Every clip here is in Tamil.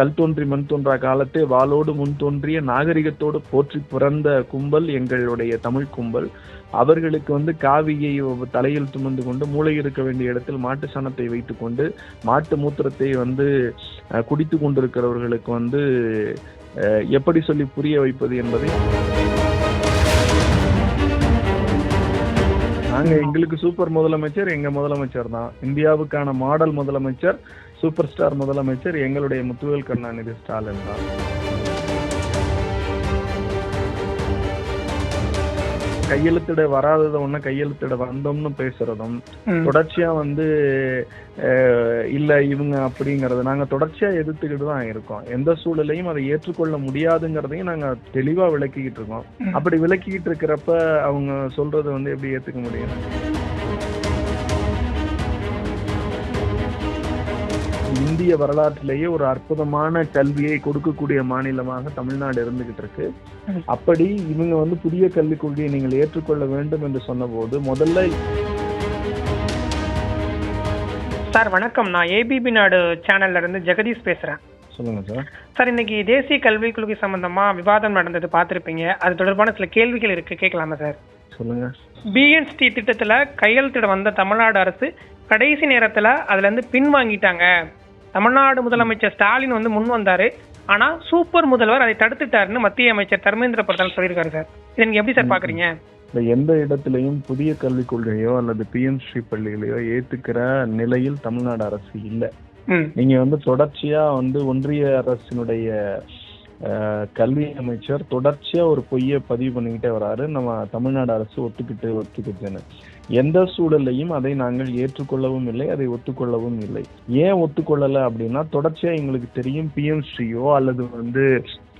கல் தோன்றி மண் தோன்றா காலத்தே வாளோடு முன் தோன்றிய நாகரிகத்தோடு போற்றி பிறந்த கும்பல் எங்களுடைய தமிழ் கும்பல். அவர்களுக்கு வந்து காவியை தலையில் சுமந்து கொண்டு மூளை இருக்க வேண்டிய இடத்தில் மாட்டு சாணத்தை வைத்துக்கொண்டு மாட்டு மூத்திரத்தை வந்து குடித்து கொண்டிருக்கிறவர்களுக்கு வந்து எப்படி சொல்லி புரிய வைப்பது என்பதை நாங்க எங்களுக்கு சூப்பர் முதலமைச்சர் எங்க முதலமைச்சர் தான். இந்தியாவுக்கான மாடல் முதலமைச்சர் சூப்பர் ஸ்டார் முதலமைச்சர் எங்களுடைய முத்துவேல் கருணாநிதி ஸ்டாலின் தான். கையெழுத்திட வராதத ஒண்ணு கையெழுத்திட வந்தோம்னு பேசுறதும். தொடர்ச்சியா வந்து இல்ல இவங்க அப்படிங்கறது நாங்க தொடர்ச்சியா எதிர்த்துக்கிட்டு தான் இருக்கோம் எந்த சூழலையும் அதை ஏற்றுக்கொள்ள முடியாதுங்கிறதையும் நாங்க தெளிவா விளக்கிக்கிட்டு இருக்கோம். அப்படி விளக்கிக்கிட்டு இருக்கிறப்ப அவங்க சொல்றது வந்து எப்படி ஏத்துக்க முடியும் இந்திய வரலாற்றிலேயே ஒரு அற்புதமான கல்வியை கொடுக்கக்கூடிய மாநிலமாக தமிழ்நாடு இருந்துகிட்டு இருக்கு. அப்படி இவங்க வந்து புதிய கல்விக் கொள்கையை நீங்கள் ஏற்றுக்கொள்ள வேண்டும் என்று சொன்னபோது முதல்ல சார் வணக்கம். நான் ஏபிபி நாடு சேனல்ல இருந்து ஜெகதீஷ் பேசுறேன். சொல்லுங்க சார். சார் இன்னைக்கு தேசிய கல்விக் கொள்கை சம்பந்தமா விவாதம் நடந்தது பார்த்திருப்பீங்க. அது தொடர்பான சில கேள்விகள் இருக்கு. கேட்கலாமா சார்? சொல்லுங்க. பிஎன்ஸ்டி திட்டத்துல கையெழுத்திட வந்த தமிழ்நாடு அரசு கடைசி நேரத்துல அதுல இருந்து பின்வாங்கிட்டாங்க. தமிழ்நாடு முதலமைச்சர் ஸ்டாலின் வந்து முன் வந்தாரு. ஆனா சூப்பர் முதல்வர் அதை தடுத்துட்டாருன்னு மத்திய அமைச்சர் தர்மேந்திர பிரதான் சொல்லியிருக்காரு சார். இதை நீங்க எப்படி சார் பாக்குறீங்க? இந்த எந்த இடத்திலையும் புதிய கல்விக் கொள்கையோ அல்லது பிஎம்ஸ்ரீ பள்ளிகளையோ ஏத்துக்கிற நிலையில் தமிழ்நாடு அரசு இல்லை. நீங்க வந்து தொடர்ச்சியா வந்து ஒன்றிய அரசினுடைய கல்வி அமைச்சர் தொடர்ச்சியா ஒரு பொய்யை பதிவு பண்ணிக்கிட்டே வராரு. நம்ம தமிழ்நாடு அரசு ஒத்துக்கிட்டு ஒத்துக்கிட்டுன்னு. எந்த சூழலையும் அதை நாங்கள் ஏற்றுக்கொள்ளவும் இல்லை அதை ஒத்துக்கொள்ளவும் இல்லை. ஏன் ஒத்துக்கொள்ளல அப்படின்னா தொடர்ச்சியா எங்களுக்கு தெரியும் பிஎம்ஸ்ரீயோ அல்லது வந்து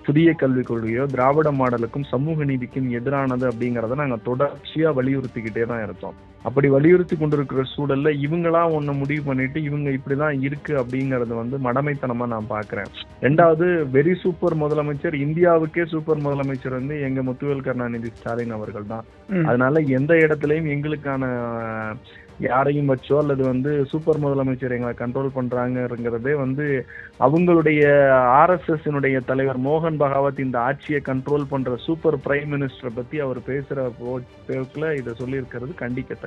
புதிய கல்விக் கொள்கையோ திராவிட மாடலுக்கும் சமூக நீதிக்கும் எதிரானது அப்படிங்கறத நாங்க தொடர்ச்சியா வலியுறுத்திக்கிட்டே தான் இருக்கோம். அப்படி வலியுறுத்தி கொண்டிருக்கிற சூழல்ல இவங்களா ஒண்ணு முடிவு பண்ணிட்டு இவங்க இப்படிதான் இருக்கு அப்படிங்கறது வந்து மடமைத்தனமா நான் பாக்குறேன். ரெண்டாவது வெரி சூப்பர் முதலமைச்சர் இந்தியாவுக்கே சூப்பர் முதலமைச்சர் வந்து எங்க முத்துவேல் கருணாநிதி ஸ்டாலின் அவர்கள் தான். அதனால எந்த இடத்துலயும் எங்களுக்கான யாரையும் வச்சோ அல்லது வந்து சூப்பர் முதலமைச்சர் எங்களை கண்ட்ரோல் பண்றாங்கிறதே வந்து அவங்களுடைய ஆர்எஸ்எஸ் தலைவர் மோகன் பகாவத் இந்த ஆட்சியை கண்ட்ரோல் பண்ற சூப்பர் பிரைம் மினிஸ்டரை பத்தி அவர் பேசுற போக்குல இதை சொல்லியிருக்கிறது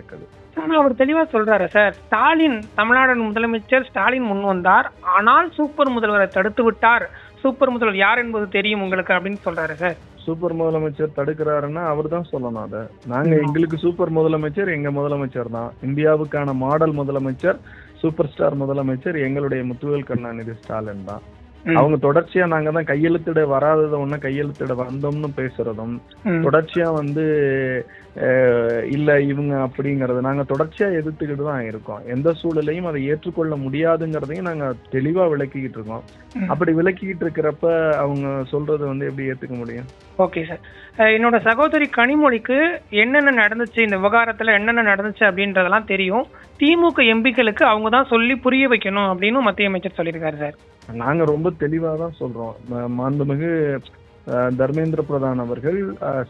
கண்டிக்கத்தக்கது ஆனா அவர் தெளிவா சொல்றாரு சார். ஸ்டாலின் தமிழ்நாடு முதலமைச்சர் ஸ்டாலின் முன் வந்தார். ஆனால் சூப்பர் முதல்வரை தடுத்து விட்டார். சூப்பர் முதல்வர் யார் என்பது தெரியும் உங்களுக்கு அப்படின்னு சொல்றாரு சார். சூப்பர் முதலமைச்சர் தடுக்கிறாருன்னா அவர் தான் சொல்லணும் அதை. நாங்க. எங்களுக்கு சூப்பர் முதலமைச்சர் எங்க முதலமைச்சர் தான். இந்தியாவுக்கான மாடல் முதலமைச்சர் சூப்பர் ஸ்டார் முதலமைச்சர் எங்களுடைய முத்துவேல் கருணாநிதி ஸ்டாலின் தான். அவங்க தொடர்ச்சியா நாங்க தான் கையெழுத்திட வராதத ஒண்ணு கையெழுத்திட வந்தோம்னு பேசுறதும். தொடர்ச்சியா வந்து இல்ல இவங்க அப்படிங்கறது நாங்க தொடர்ச்சியா எதிர்த்துக்கிட்டு தான் இருக்கோம். எந்த சூழலையும் அதை ஏற்றுக்கொள்ள முடியாதுங்கிறதையும் நாங்க தெளிவா விளக்கிக்கிட்டு இருக்கோம். அப்படி விளக்கிக்கிட்டு இருக்கிறப்ப அவங்க சொல்றது வந்து எப்படி ஏத்துக்க முடியும்? Okay sir. என்னோட சகோதரி கனிமொழிக்கு என்னென்ன நடந்துச்சு இந்த விவகாரத்துல என்னென்ன நடந்துச்சு அப்படின்றதெல்லாம் தெரியும். திமுக எம்பிக்களுக்கு அவங்க தான் சொல்லி புரிய வைக்கணும் அப்படின்னு மத்திய அமைச்சர் சொல்லியிருக்காரு சார். நாங்க ரொம்ப தெளிவா தான் சொல்றோம் மாண்புமிகு தர்மேந்திர பிரதான் அவர்கள்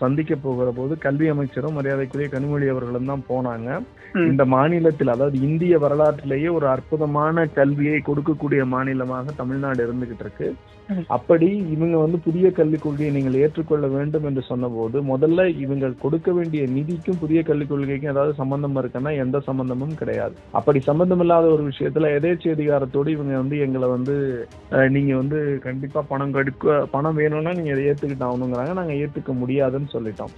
சந்திக்க போகிற போது கல்வி அமைச்சரும் மரியாதைக்குரிய கனிமொழி அவர்களும் தான் போனாங்க. இந்த மாநிலத்தில் அதாவது இந்திய வரலாற்றிலேயே ஒரு அற்புதமான கல்வியை கொடுக்கக்கூடிய மாநிலமாக தமிழ்நாடு இருந்துகிட்டு இருக்கு. அப்படி இவங்க வந்து புதிய கல்விக் கொள்கையை நீங்கள் ஏற்றுக்கொள்ள வேண்டும் என்று சொன்னபோது முதல்ல இவங்க கொடுக்க வேண்டிய நிதிக்கும் புதிய கல்விக் கொள்கைக்கும் ஏதாவது சம்பந்தம் இருக்குன்னா எந்த சம்பந்தமும் கிடையாது. அப்படி சம்பந்தம் இல்லாத ஒரு விஷயத்துல எதேச்சி அதிகாரத்தோடு இவங்க வந்து எங்களை வந்து நீங்க வந்து கண்டிப்பா பணம் கடுக்க பணம் வேணும்னா நீங்க அதை ஏத்துக்கிட்டு ஆகணுங்கிறாங்க. நாங்க ஏத்துக்க முடியாதுன்னு சொல்லிட்டோம்.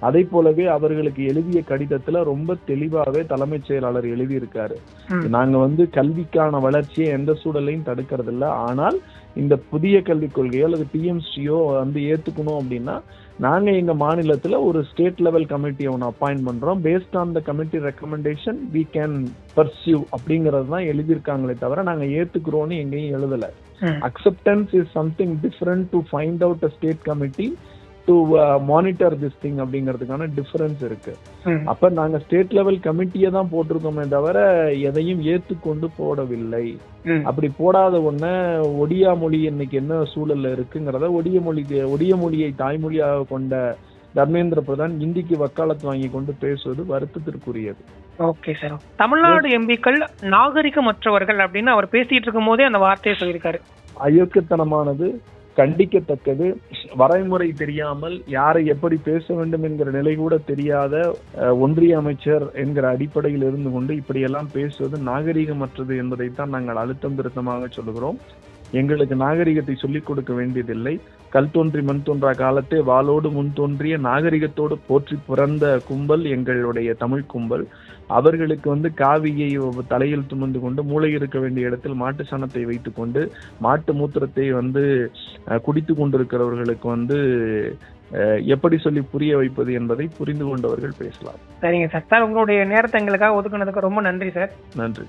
அதே போலவே அவர்களுக்கு எழுதிய கடிதத்துல ரொம்ப தெளிவாவே தலைமைச் செயலாளர் எழுதியிருக்காரு. ம். நாங்க வந்து கல்விக்கான வளர்ச்சியை எந்த சூழலையும் தடுக்கிறது இல்ல ஆனால் இந்த புதிய கல்விக் கொள்கையோ அல்லது பிஎம்சியோ வந்து ஏத்துக்கணும் அப்படின்னா நாங்க எங்க மாநிலத்துல ஒரு ஸ்டேட் லெவல் கமிட்டியை ஒன்று அப்பாயிண்ட் பண்றோம். Based on the committee recommendation we can pursue அப்படிங்கறது தான் எழுதியிருக்காங்களே தவிர நாங்க ஏத்துக்கிறோம்னு எங்கேயும் எழுதல. acceptance is something different to find out a state committee to monitor this thing அப்படிங்கிறதுக்கான டிஃபரன்ஸ் இருக்கு. அப்ப நாங்க ஸ்டேட் லெவல் கமிட்டியை தான் போட்டிருக்கோமே தவிர எதையும் ஏத்துக்கொண்டு போடவில்லை. அப்படி போடாத ஒண்ண ஒடியா மொழி இன்னைக்கு என்ன சூழல்ல இருக்குங்கிறத ஒடிய மொழி ஒடிய மொழியை தாய்மொழியாக கொண்ட தர்மேந்திர பிரதான் இந்திக்கு வக்காலத்து வாங்கி கொண்டு பேசுவது வருத்தத்திற்குரியது. ஓகே சார் தமிழ்நாடு எம்பிக்கள் நாகரிகமற்றவர்கள் அப்படின்னு அவர் பேசிட்டு இருக்கும் போதே அந்த வார்த்தையை சொல்லியிருக்காரு. அயோக்கியத்தனமானது கண்டிக்கத்தக்கது. வரைமுறை தெரியாமல் யாரை எப்படி பேச வேண்டும் என்கிற நிலை கூட தெரியாத ஒன்றிய அமைச்சர் என்கிற அடிப்படையில் இருந்து கொண்டு இப்படியெல்லாம் பேசுவது நாகரிகமற்றது என்பதைத்தான் நாங்கள் அழுத்தம் திருத்தமாக சொல்லுகிறோம். எங்களுக்கு நாகரிகத்தை சொல்லிக் கொடுக்க வேண்டியதில்லை. கல் தோன்றி மண் தோன்றா காலத்தே வாளோடு முன் தோன்றிய நாகரிகத்தோடு போற்றி பிறந்த கும்பல் எங்களுடைய தமிழ் கும்பல். அவர்களுக்கு வந்து காவியை தலையில் சுமந்து கொண்டு மூளை இருக்க வேண்டிய இடத்தில் மாட்டு சாணத்தை வைத்துக்கொண்டு மாட்டு மூத்திரத்தை வந்து குடித்து கொண்டிருக்கிறவர்களுக்கு வந்து எப்படி சொல்லி புரிய வைப்பது என்பதை புரிந்து கொண்டவர்கள் பேசலாம். சரிங்க சார். சார் உங்களுடைய நேரத்தை எங்களுக்காக ஒதுக்குனதுக்கு ரொம்ப நன்றி சார். நன்றி.